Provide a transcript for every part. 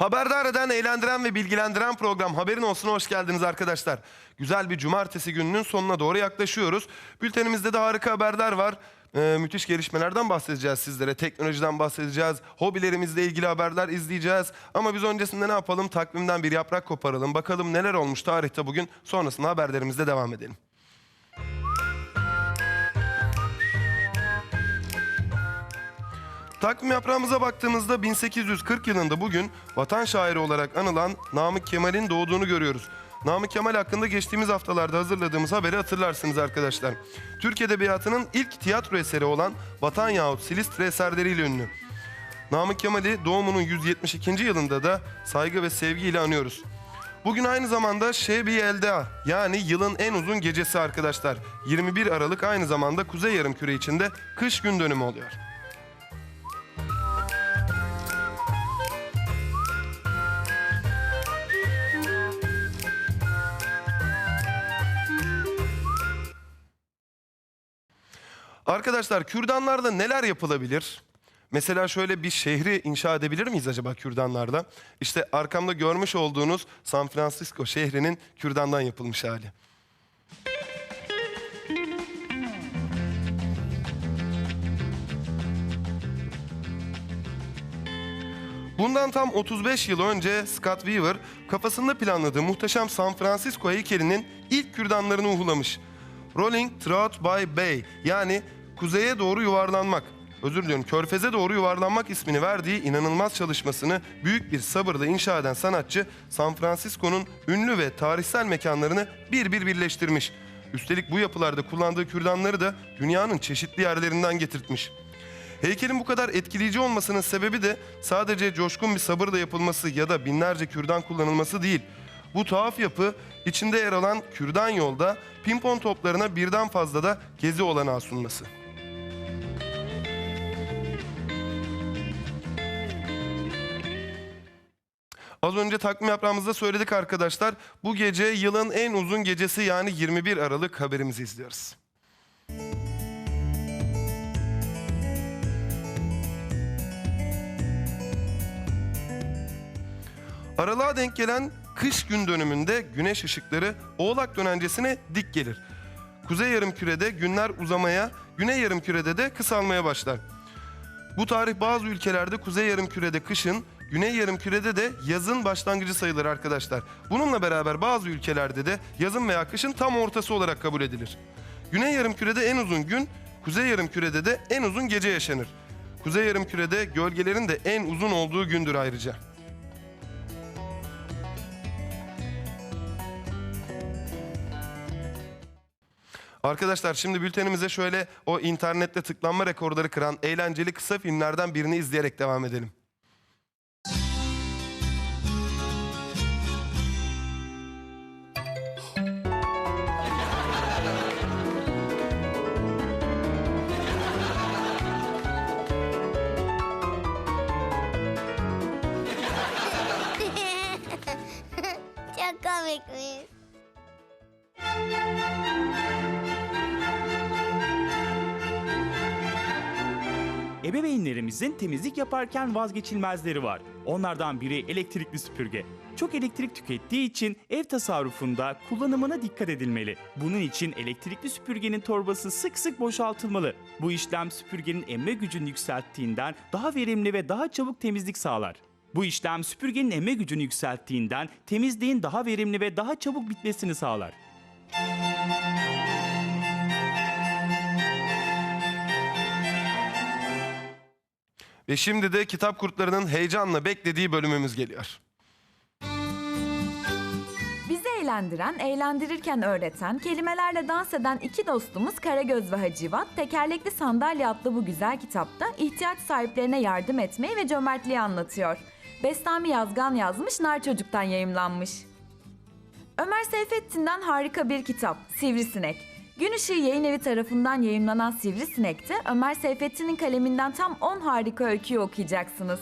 Haberdar eden, eğlendiren ve bilgilendiren program Haberin Olsun hoş geldiniz arkadaşlar. Güzel bir cumartesi gününün sonuna doğru yaklaşıyoruz. Bültenimizde de harika haberler var. Ee, müthiş gelişmelerden bahsedeceğiz sizlere. Teknolojiden bahsedeceğiz. Hobilerimizle ilgili haberler izleyeceğiz. Ama biz öncesinde ne yapalım? Takvimden bir yaprak koparalım. Bakalım neler olmuş tarihte bugün. Sonrasında haberlerimizle devam edelim. Takvim yaprağımıza baktığımızda 1840 yılında bugün vatan şairi olarak anılan Namık Kemal'in doğduğunu görüyoruz. Namık Kemal hakkında geçtiğimiz haftalarda hazırladığımız haberi hatırlarsınız arkadaşlar. Türk Edebiyatı'nın ilk tiyatro eseri olan Vatan yahut Silistre eserleriyle ünlü. Namık Kemal'i doğumunun 172. yılında da saygı ve sevgiyle anıyoruz. Bugün aynı zamanda Şebi Elda yani yılın en uzun gecesi arkadaşlar. 21 Aralık aynı zamanda Kuzey Yarımküre içinde kış gün dönümü oluyor. Arkadaşlar kürdanlarda neler yapılabilir? Mesela şöyle bir şehri inşa edebilir miyiz acaba kürdanlarda? İşte arkamda görmüş olduğunuz San Francisco şehrinin kürdandan yapılmış hali. Bundan tam 35 yıl önce Scott Weaver kafasında planladığı muhteşem San Francisco heykelinin ilk kürdanlarını uhulamış. Rolling Throughout by Bay yani kuzeye doğru yuvarlanmak, özür diliyorum körfeze doğru yuvarlanmak ismini verdiği inanılmaz çalışmasını büyük bir sabırla inşa eden sanatçı San Francisco'nun ünlü ve tarihsel mekanlarını bir bir birleştirmiş. Üstelik bu yapılarda kullandığı kürdanları da dünyanın çeşitli yerlerinden getirtmiş. Heykelin bu kadar etkileyici olmasının sebebi de sadece coşkun bir sabırla yapılması ya da binlerce kürdan kullanılması değil. Bu tuhaf yapı içinde yer alan kürdan yolda pimpon toplarına birden fazla da gezi olanağı sunması. Az önce takvim yaprağımızda söyledik arkadaşlar. Bu gece yılın en uzun gecesi yani 21 Aralık haberimizi izliyoruz. Aralığa denk gelen kış gün dönümünde güneş ışıkları Oğlak dönencesine dik gelir. Kuzey yarımkürede günler uzamaya, güney yarımkürede de kısalmaya başlar. Bu tarih bazı ülkelerde kuzey yarımkürede kışın, güney yarımkürede de yazın başlangıcı sayılır arkadaşlar. Bununla beraber bazı ülkelerde de yazın veya kışın tam ortası olarak kabul edilir. Güney yarımkürede en uzun gün, kuzey yarımkürede de en uzun gece yaşanır. Kuzey yarımkürede gölgelerin de en uzun olduğu gündür ayrıca. Arkadaşlar şimdi bültenimize şöyle o internette tıklanma rekorları kıran eğlenceli kısa filmlerden birini izleyerek devam edelim. Çok komikmiş. Ebeveynlerimizin temizlik yaparken vazgeçilmezleri var. Onlardan biri elektrikli süpürge. Çok elektrik tükettiği için ev tasarrufunda kullanımına dikkat edilmeli. Bunun için elektrikli süpürgenin torbası sık sık boşaltılmalı. Bu işlem süpürgenin emme gücünü yükselttiğinden daha verimli ve daha çabuk temizlik sağlar. Bu işlem süpürgenin emme gücünü yükselttiğinden temizliğin daha verimli ve daha çabuk bitmesini sağlar. Ve şimdi de kitap kurtlarının heyecanla beklediği bölümümüz geliyor. Bizi eğlendiren, eğlendirirken öğreten, kelimelerle dans eden iki dostumuz Karagöz ve Hacivat, tekerlekli sandalye adlı bu güzel kitapta ihtiyaç sahiplerine yardım etmeyi ve cömertliği anlatıyor. Bestami Yazgan yazmış, Nar Çocuk'tan yayımlanmış. Ömer Seyfettin'den harika bir kitap, Sivrisinek. Gün Işığı Yayın Evi tarafından yayımlanan Sivrisinek'te Ömer Seyfettin'in kaleminden tam 10 harika öyküyü okuyacaksınız.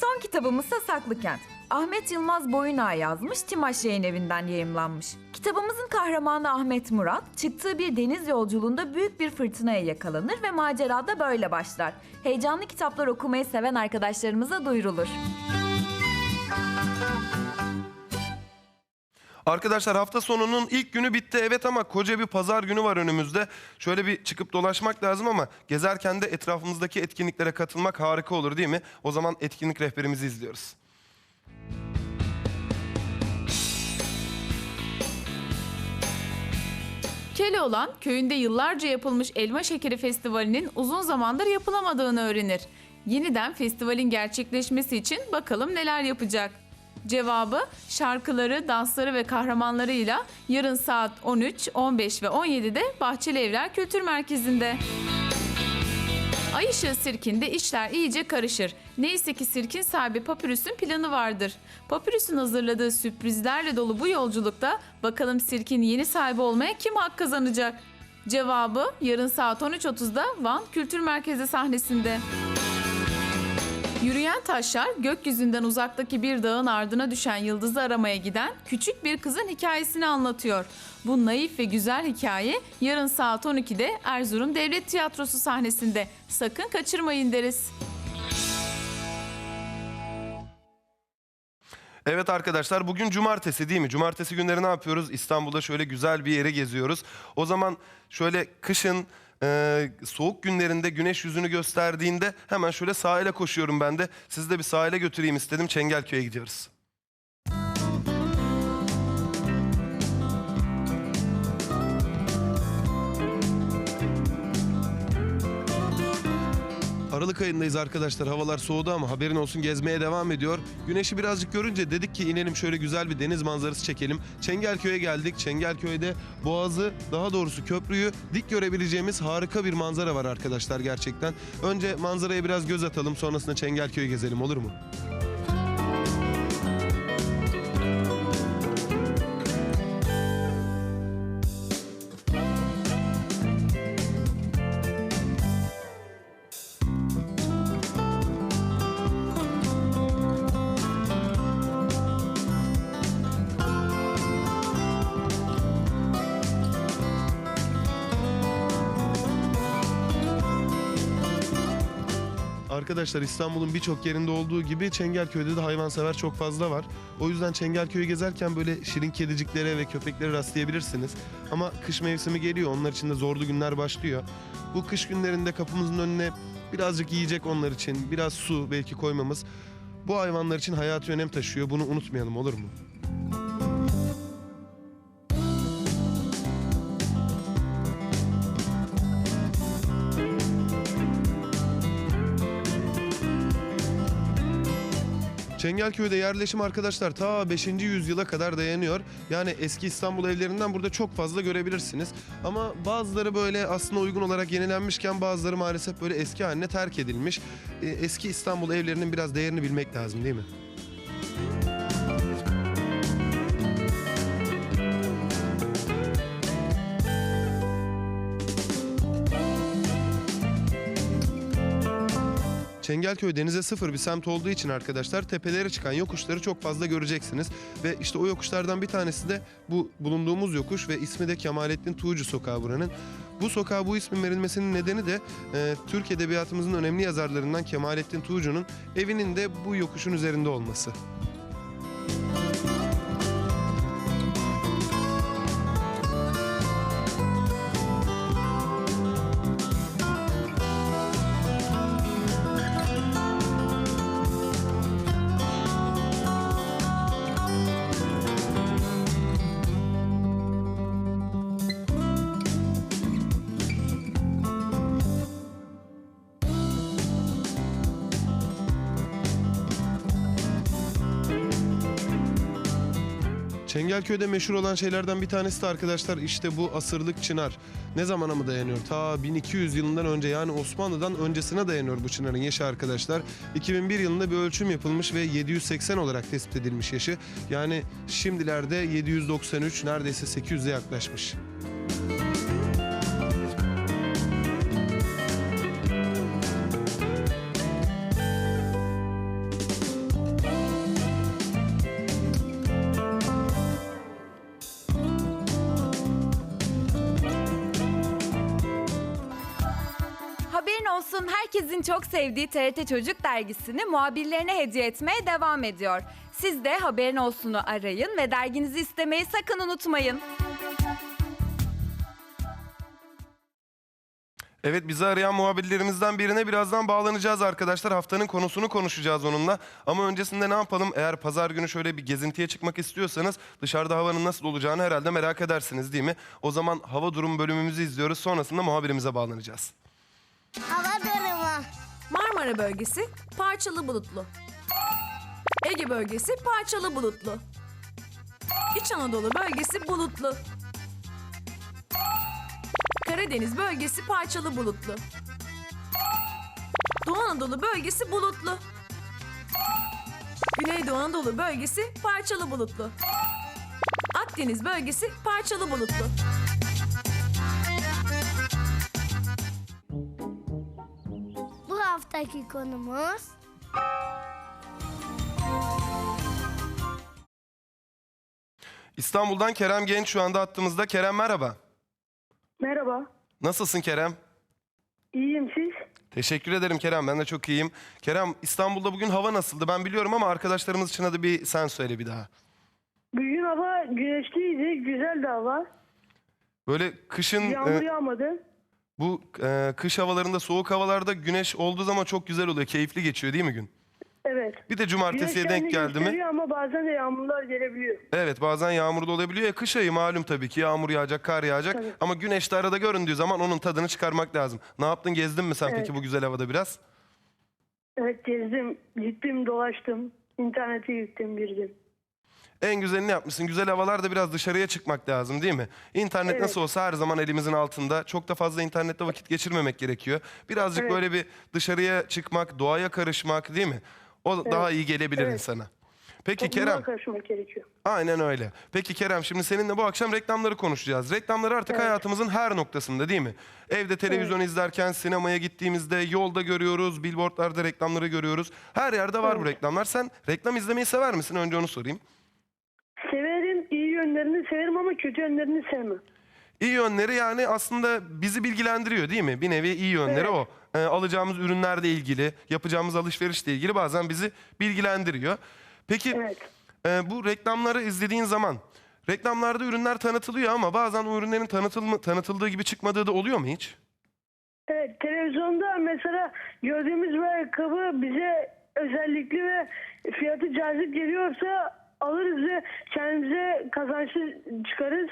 Son kitabımızsa Saklıkent. Ahmet Yılmaz Boyuna yazmış, Timaş Yayın Evi'nden yayımlanmış. Kitabımızın kahramanı Ahmet Murat, çıktığı bir deniz yolculuğunda büyük bir fırtınaya yakalanır ve macerada böyle başlar. Heyecanlı kitaplar okumayı seven arkadaşlarımıza duyurulur. Arkadaşlar hafta sonunun ilk günü bitti evet ama koca bir pazar günü var önümüzde. Şöyle bir çıkıp dolaşmak lazım ama gezerken de etrafımızdaki etkinliklere katılmak harika olur değil mi? O zaman etkinlik rehberimizi izliyoruz. Keloğlan köyünde yıllarca yapılmış elma şekeri festivalinin uzun zamandır yapılamadığını öğrenir. Yeniden festivalin gerçekleşmesi için bakalım neler yapacak. Cevabı şarkıları, dansları ve kahramanlarıyla yarın saat 13, 15 ve 17'de Bahçeli Evler Kültür Merkezi'nde. Ay ışığı sirkinde işler iyice karışır. Neyse ki sirkin sahibi Papyrus'un planı vardır. Papyrus'un hazırladığı sürprizlerle dolu bu yolculukta bakalım sirkin yeni sahibi olmaya kim hak kazanacak? Cevabı yarın saat 13.30'da Van Kültür Merkezi sahnesinde. Yürüyen taşlar gökyüzünden uzaktaki bir dağın ardına düşen yıldızı aramaya giden küçük bir kızın hikayesini anlatıyor. Bu naif ve güzel hikaye yarın saat 12'de Erzurum Devlet Tiyatrosu sahnesinde. Sakın kaçırmayın deriz. Evet arkadaşlar bugün cumartesi değil mi? Cumartesi günleri ne yapıyoruz? İstanbul'da şöyle güzel bir yere geziyoruz. O zaman şöyle kışın e, soğuk günlerinde güneş yüzünü gösterdiğinde hemen şöyle sahile koşuyorum ben de. Sizi de bir sahile götüreyim istedim. Çengelköy'e gidiyoruz. Aralık ayındayız arkadaşlar. Havalar soğudu ama haberin olsun gezmeye devam ediyor. Güneşi birazcık görünce dedik ki inelim şöyle güzel bir deniz manzarası çekelim. Çengelköy'e geldik. Çengelköy'de boğazı daha doğrusu köprüyü dik görebileceğimiz harika bir manzara var arkadaşlar gerçekten. Önce manzaraya biraz göz atalım sonrasında Çengelköy'ü gezelim olur mu? Arkadaşlar İstanbul'un birçok yerinde olduğu gibi Çengelköy'de de hayvansever çok fazla var. O yüzden Çengelköy'ü gezerken böyle şirin kediciklere ve köpeklere rastlayabilirsiniz. Ama kış mevsimi geliyor. Onlar için de zorlu günler başlıyor. Bu kış günlerinde kapımızın önüne birazcık yiyecek onlar için, biraz su belki koymamız bu hayvanlar için hayati önem taşıyor. Bunu unutmayalım olur mu? Çengelköy'de yerleşim arkadaşlar ta 5. yüzyıla kadar dayanıyor. Yani eski İstanbul evlerinden burada çok fazla görebilirsiniz. Ama bazıları böyle aslında uygun olarak yenilenmişken bazıları maalesef böyle eski haline terk edilmiş. Ee, Eski İstanbul evlerinin biraz değerini bilmek lazım değil mi? Çengelköy denize sıfır bir semt olduğu için arkadaşlar tepelere çıkan yokuşları çok fazla göreceksiniz. Ve işte o yokuşlardan bir tanesi de bu bulunduğumuz yokuş ve ismi de Kemalettin Tuğcu Sokağı buranın. Bu sokağa bu ismin verilmesinin nedeni de e, Türk Edebiyatımızın önemli yazarlarından Kemalettin Tuğcu'nun evinin de bu yokuşun üzerinde olması. Çengelköy'de meşhur olan şeylerden bir tanesi de arkadaşlar işte bu asırlık çınar. Ne zamana mı dayanıyor? Ta 1200 yılından önce yani Osmanlı'dan öncesine dayanıyor bu çınarın yaşı arkadaşlar. 2001 yılında bir ölçüm yapılmış ve 780 olarak tespit edilmiş yaşı. Yani şimdilerde 793 neredeyse 800'e yaklaşmış. Herkesin çok sevdiği TRT Çocuk dergisini muhabirlerine hediye etmeye devam ediyor. Siz de haberin olsunu arayın ve derginizi istemeyi sakın unutmayın. Evet bizi arayan muhabirlerimizden birine birazdan bağlanacağız arkadaşlar. Haftanın konusunu konuşacağız onunla. Ama öncesinde ne yapalım? Eğer pazar günü şöyle bir gezintiye çıkmak istiyorsanız dışarıda havanın nasıl olacağını herhalde merak edersiniz değil mi? O zaman hava durum bölümümüzü izliyoruz. Sonrasında muhabirimize bağlanacağız. Hava. Marmara bölgesi parçalı bulutlu. Ege bölgesi parçalı bulutlu. İç Anadolu bölgesi bulutlu. Karadeniz bölgesi parçalı bulutlu. Doğu Anadolu bölgesi bulutlu. Güneydoğu Anadolu bölgesi parçalı bulutlu. Akdeniz bölgesi parçalı bulutlu. Haftaki konumuz İstanbul'dan Kerem Genç şu anda hattımızda. Kerem merhaba. Merhaba. Nasılsın Kerem? İyiyim siz? Teşekkür ederim Kerem. Ben de çok iyiyim. Kerem İstanbul'da bugün hava nasıldı? Ben biliyorum ama arkadaşlarımız için hadi bir sen söyle bir daha. Bugün hava güneşliydi, güzeldi hava. Böyle kışın Yağmur e, yağmadı. Bu e, kış havalarında soğuk havalarda güneş olduğu zaman çok güzel oluyor. Keyifli geçiyor değil mi gün? Evet. Bir de Güneş cumartesiye denk kendini geldi mi? gösteriyor ama bazen de yağmurlar gelebiliyor. Evet bazen yağmurda olabiliyor ya kış ayı malum tabii ki yağmur yağacak, kar yağacak Tabii. ama güneş de arada göründüğü zaman onun tadını çıkarmak lazım. Ne yaptın gezdin mi sen peki bu güzel havada biraz? Evet gezdim, gittim, dolaştım. İnternete gittim, girdim. En güzelini yapmışsın. Güzel havalarda biraz dışarıya çıkmak lazım değil mi? İnternet Evet. nasıl olsa her zaman elimizin altında. Çok da fazla internette vakit geçirmemek gerekiyor. Birazcık Evet. böyle bir dışarıya çıkmak, doğaya karışmak değil mi? O daha iyi gelebilir Evet. insana. Peki Toplumdan Kerem, karışmak gerekiyor. aynen öyle. Peki Kerem şimdi seninle bu akşam reklamları konuşacağız. Reklamlar artık Evet. hayatımızın her noktasında değil mi? Evde televizyon izlerken, sinemaya gittiğimizde, yolda görüyoruz, billboardlarda reklamları görüyoruz. Her yerde var bu Evet. reklamlar. Sen reklam izlemeyi sever misin? Önce onu sorayım. Yönlerini severim ama kötü yönlerini sevmem. İyi yönleri yani aslında bizi bilgilendiriyor değil mi? Bir nevi iyi yönleri Evet. o. Ee, alacağımız ürünlerle ilgili, yapacağımız alışverişle ilgili bazen bizi bilgilendiriyor. Peki Evet. e, bu reklamları izlediğin zaman reklamlarda ürünler tanıtılıyor ama bazen o ürünlerin tanıtılma, tanıtıldığı gibi çıkmadığı da oluyor mu hiç? Evet, televizyonda mesela gördüğümüz bir ayakkabı bize özellikli ve fiyatı cazip geliyorsa alırız ve kendimize kazançlı çıkarız.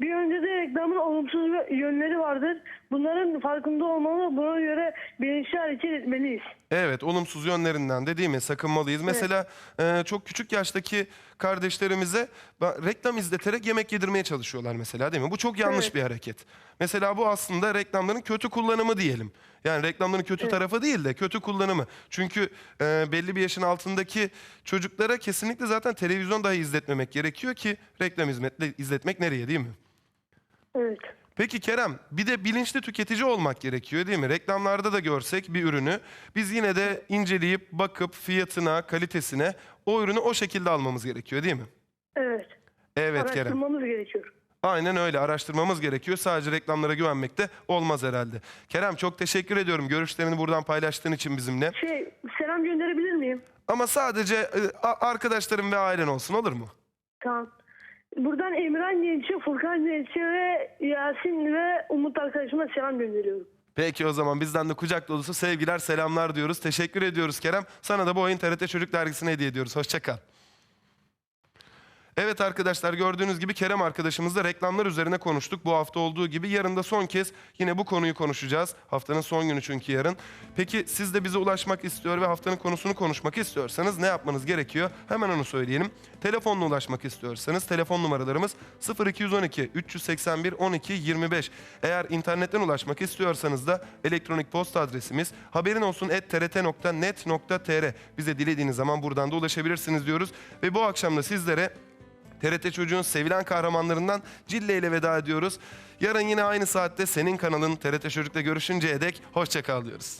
Bir önce de reklamın olumsuz yönleri vardır. Bunların farkında olmalı, buna göre bilinçli hareket etmeliyiz. Evet, olumsuz yönlerinden de değil mi sakınmalıyız. Mesela e, çok küçük yaştaki kardeşlerimize ba- reklam izleterek yemek yedirmeye çalışıyorlar mesela değil mi? Bu çok yanlış Evet. bir hareket. Mesela bu aslında reklamların kötü kullanımı diyelim. Yani reklamların kötü tarafı değil de kötü kullanımı. Çünkü e, belli bir yaşın altındaki çocuklara kesinlikle zaten televizyon dahi izletmemek gerekiyor ki reklam hizmetle izletmek nereye değil mi? Evet. Peki Kerem, bir de bilinçli tüketici olmak gerekiyor değil mi? Reklamlarda da görsek bir ürünü, biz yine de inceleyip bakıp fiyatına, kalitesine o ürünü o şekilde almamız gerekiyor değil mi? Evet. Evet Kerem. Araştırmamız gerekiyor. Aynen öyle araştırmamız gerekiyor. Sadece reklamlara güvenmek de olmaz herhalde. Kerem çok teşekkür ediyorum görüşlerini buradan paylaştığın için bizimle. Şey, selam gönderebilir miyim? Ama sadece e, a- arkadaşlarım ve ailen olsun olur mu? Tamam. Buradan Emirhan Genç'e, Furkan Genç'e ve Yasin ve Umut arkadaşıma selam gönderiyorum. Peki o zaman bizden de kucak dolusu sevgiler, selamlar diyoruz. Teşekkür ediyoruz Kerem. Sana da bu oyun TRT Çocuk Dergisi'ne hediye ediyoruz. Hoşça kal. Evet arkadaşlar gördüğünüz gibi Kerem arkadaşımızla reklamlar üzerine konuştuk. Bu hafta olduğu gibi yarın da son kez yine bu konuyu konuşacağız. Haftanın son günü çünkü yarın. Peki siz de bize ulaşmak istiyor ve haftanın konusunu konuşmak istiyorsanız ne yapmanız gerekiyor? Hemen onu söyleyelim. Telefonla ulaşmak istiyorsanız telefon numaralarımız 0212 381 12 25. Eğer internetten ulaşmak istiyorsanız da elektronik posta adresimiz haberin olsun trt.net.tr. Bize dilediğiniz zaman buradan da ulaşabilirsiniz diyoruz. Ve bu akşam da sizlere TRT Çocuğun sevilen kahramanlarından Cille ile veda ediyoruz. Yarın yine aynı saatte senin kanalın TRT Çocuk'ta görüşünceye dek hoşça kal diyoruz.